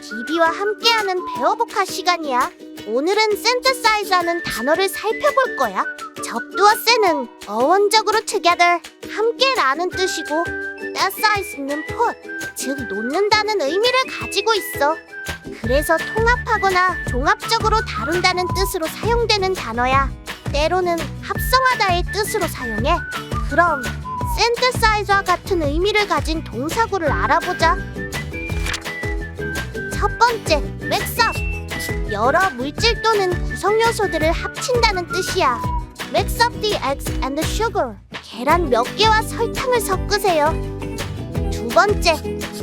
DB와 함께하는 베어보카 시간이야. 오늘은 synthesize라는 단어를 살펴볼 거야. 접두와 세는 어원적으로 together, 함께라는 뜻이고 synthesize는 put, 즉 놓는다는 의미를 가지고 있어. 그래서 통합하거나 종합적으로 다룬다는 뜻으로 사용되는 단어야. 때로는 합성하다의 뜻으로 사용해. 그럼 synthesize와 같은 의미를 가진 동사구를 알아보자. 첫 번째, up. 여러 물질 또는 구성 요소들을 합친다는 뜻이야. Mix up the eggs and the sugar. 계란 몇 개와 설탕을 섞으세요. 두 번째,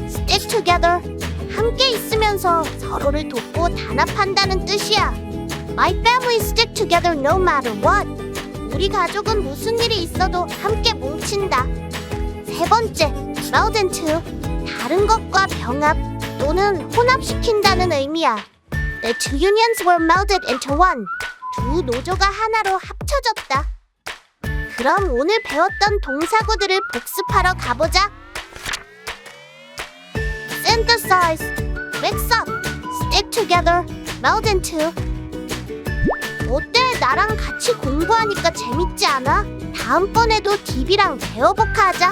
stick together. 함께 있으면서 서로를 돕고 단합한다는 뜻이야. My family stick together no matter what. 우리 가족은 무슨 일이 있어도 함께 뭉친다. 세 번째, meld into. 다른 것과 병합 또는 혼합시킨다는 의미야. The two unions were melded into one. 두 노조가 하나로 합쳐졌다. 그럼 오늘 배웠던 동사구들을 복습하러 가보자. synthesize, mix up, stick together, meld into. 어때? 나랑 같이 공부하니까 재밌지 않아? 다음번에도 DB랑 배워볼까 하자.